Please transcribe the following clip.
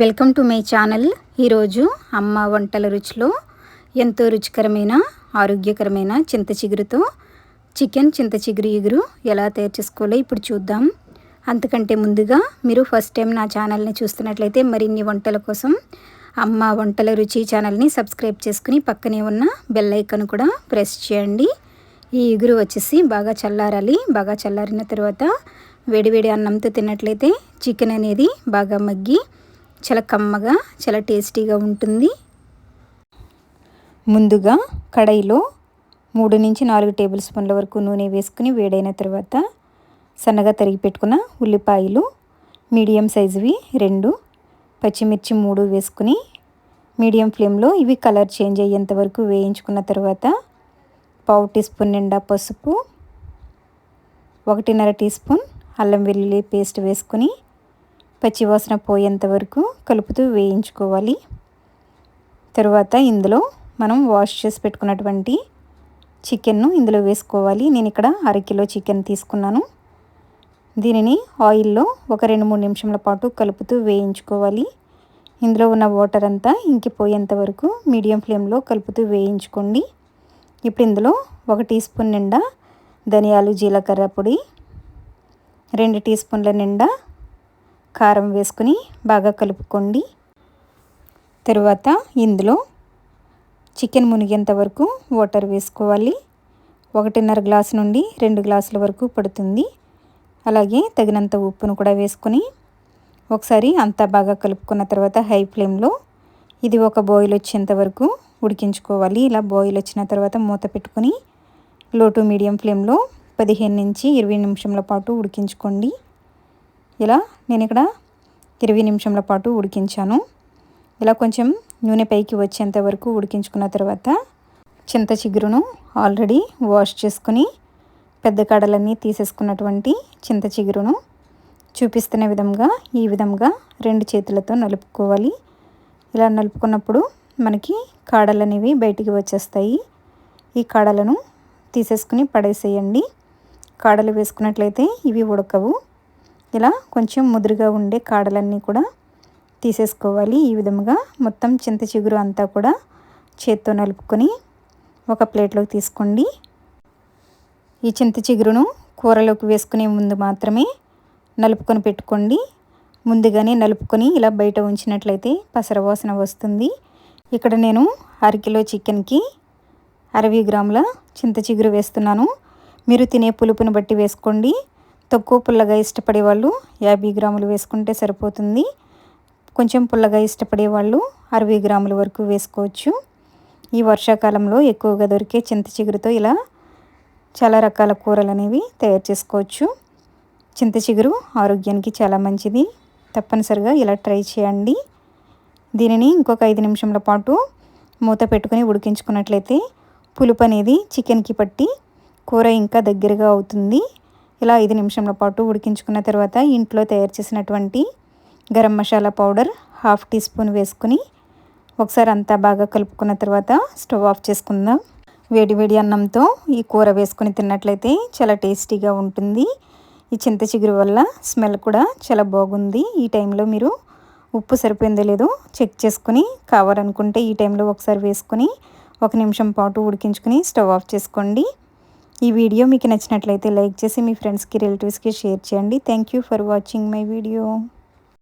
Welcome to my channel. ఈరోజు అమ్మ వంటల రుచిలో ఎంతో రుచికరమైన ఆరోగ్యకరమైన చింత చిగురుతో చికెన్ చింత చిగురు ఇగురు ఎలా తయారు చేసుకోవాలో ఇప్పుడు చూద్దాం. అంతకంటే ముందుగా మీరు ఫస్ట్ టైం నా ఛానల్ని చూస్తున్నట్లయితే మరిన్ని వంటల కోసం అమ్మ వంటల రుచి ఛానల్ని సబ్స్క్రైబ్ చేసుకుని పక్కనే ఉన్న బెల్ ఐకన్ కూడా ప్రెస్ చేయండి. ఈ ఇగురు వచ్చేసి బాగా చల్లారాలి. బాగా చల్లారిన తర్వాత వేడివేడి అన్నంతో తిన్నట్లయితే చికెన్ అనేది బాగా మగ్గి చాలా కమ్మగా చాలా టేస్టీగా ఉంటుంది. ముందుగా కడాయిలో మూడు నుంచి నాలుగు టేబుల్ స్పూన్ల వరకు నూనె వేసుకుని వేడైన తర్వాత సన్నగా తరిగి పెట్టుకున్న ఉల్లిపాయలు మీడియం సైజువి రెండు పచ్చిమిర్చి మూడు వేసుకుని మీడియం ఫ్లేమ్లో ఇవి కలర్ చేంజ్ అయ్యేంత వరకు వేయించుకున్న తర్వాత పావు టీ స్పూన్ నిండా పసుపు ఒకటిన్నర టీ స్పూన్ అల్లం వెల్లుల్లి పేస్ట్ వేసుకుని పచ్చివాసన పోయేంత వరకు కలుపుతూ వేయించుకోవాలి. తరువాత ఇందులో మనం వాష్ చేసి పెట్టుకున్నటువంటి చికెన్ను ఇందులో వేసుకోవాలి. నేను ఇక్కడ అరకిలో చికెన్ తీసుకున్నాను. దీనిని ఆయిల్లో ఒక రెండు మూడు నిమిషంల పాటు కలుపుతూ వేయించుకోవాలి. ఇందులో ఉన్న వాటర్ అంతా ఇంకిపోయేంత వరకు మీడియం ఫ్లేమ్లో కలుపుతూ వేయించుకోండి. ఇప్పుడు ఇందులో ఒక టీ స్పూన్ నిండా ధనియాలు జీలకర్ర పొడి రెండు టీ స్పూన్ల నిండా కారం వేసుకుని బాగా కలుపుకోండి. తరువాత ఇందులో చికెన్ మునిగేంత వరకు వాటర్ వేసుకోవాలి. ఒకటిన్నర గ్లాసు నుండి రెండు గ్లాసుల వరకు పడుతుంది. అలాగే తగినంత ఉప్పును కూడా వేసుకొని ఒకసారి అంతా బాగా కలుపుకున్న తర్వాత హై ఫ్లేమ్లో ఇది ఒక బాయిల్ వచ్చేంత వరకు ఉడికించుకోవాలి. ఇలా బాయిల్ వచ్చిన తర్వాత మూత పెట్టుకొని లో టు మీడియం ఫ్లేమ్లో పదిహేను నుంచి ఇరవై నిమిషంల పాటు ఉడికించుకోండి. ఇలా నేను ఇక్కడ ఇరవై నిమిషంల పాటు ఉడికించాను. ఇలా కొంచెం నూనె పైకి వచ్చేంత వరకు ఉడికించుకున్న తర్వాత చింత చిగురును ఆల్రెడీ వాష్ చేసుకుని పెద్ద కడలన్నీ తీసేసుకున్నటువంటి చింత చిగురును చూపిస్తున్న విధంగా ఈ విధంగా రెండు చేతులతో నలుపుకోవాలి. ఇలా నలుపుకున్నప్పుడు మనకి కాడలు అనేవి బయటికి వచ్చేస్తాయి. ఈ కాడలను తీసేసుకుని పడేసేయండి. కాడలు వేసుకున్నట్లయితే ఇవి ఉడకవు. ఇలా కొంచెం ముదురుగా ఉండే కాడలన్నీ కూడా తీసేసుకోవాలి. ఈ విధముగా మొత్తం చింత చిగురు అంతా కూడా చేత్తో నలుపుకొని ఒక ప్లేట్లోకి తీసుకోండి. ఈ చింత చిగురును కూరలోకి వేసుకునే ముందు మాత్రమే నలుపుకొని పెట్టుకోండి. ముందుగానే నలుపుకొని ఇలా బయట ఉంచినట్లయితే పసరవాసన వస్తుంది. ఇక్కడ నేను అరకిలో చికెన్కి అరవై గ్రాముల చింత చిగురు వేస్తున్నాను. మీరు తినే పులుపుని బట్టి వేసుకోండి. తక్కువ పుల్లగా ఇష్టపడే వాళ్ళు యాభై గ్రాములు వేసుకుంటే సరిపోతుంది. కొంచెం పుల్లగా ఇష్టపడే వాళ్ళు అరవై గ్రాముల వరకు వేసుకోవచ్చు. ఈ వర్షాకాలంలో ఎక్కువగా దొరికే చింత చిగురుతో ఇలా చాలా రకాల కూరలు అనేవి తయారు చేసుకోవచ్చు. చింత చిగురు ఆరోగ్యానికి చాలా మంచిది. తప్పనిసరిగా ఇలా ట్రై చేయండి. దీనిని ఇంకొక ఐదు నిమిషంల పాటు మూత పెట్టుకుని ఉడికించుకున్నట్లయితే పులుపు అనేది చికెన్కి పట్టి కూర ఇంకా దగ్గరగా అవుతుంది. ఇలా ఐదు నిమిషంల పాటు ఉడికించుకున్న తర్వాత ఇంట్లో తయారు చేసినటువంటి garam masala powder half teaspoon వేసుకుని ఒకసారి అంతా బాగా కలుపుకున్న తర్వాత స్టవ్ ఆఫ్ చేసుకుందాం. వేడి వేడి అన్నంతో ఈ కూర వేసుకుని తిన్నట్లయితే చాలా టేస్టీగా ఉంటుంది. ఈ చింత చిగురు వల్ల స్మెల్ కూడా చాలా బాగుంది. ఈ టైంలో మీరు ఉప్పు సరిపోయిందో లేదో చెక్ చేసుకుని కావాలనుకుంటే ఈ టైంలో ఒకసారి వేసుకొని ఒక నిమిషం పాటు ఉడికించుకుని స్టవ్ ఆఫ్ చేసుకోండి. ఈ వీడియో మీకు నచ్చినట్లయితే లైక్ చేసి మీ ఫ్రెండ్స్కి రిలేటివ్స్కి షేర్ చేయండి. Thank you for watching my video.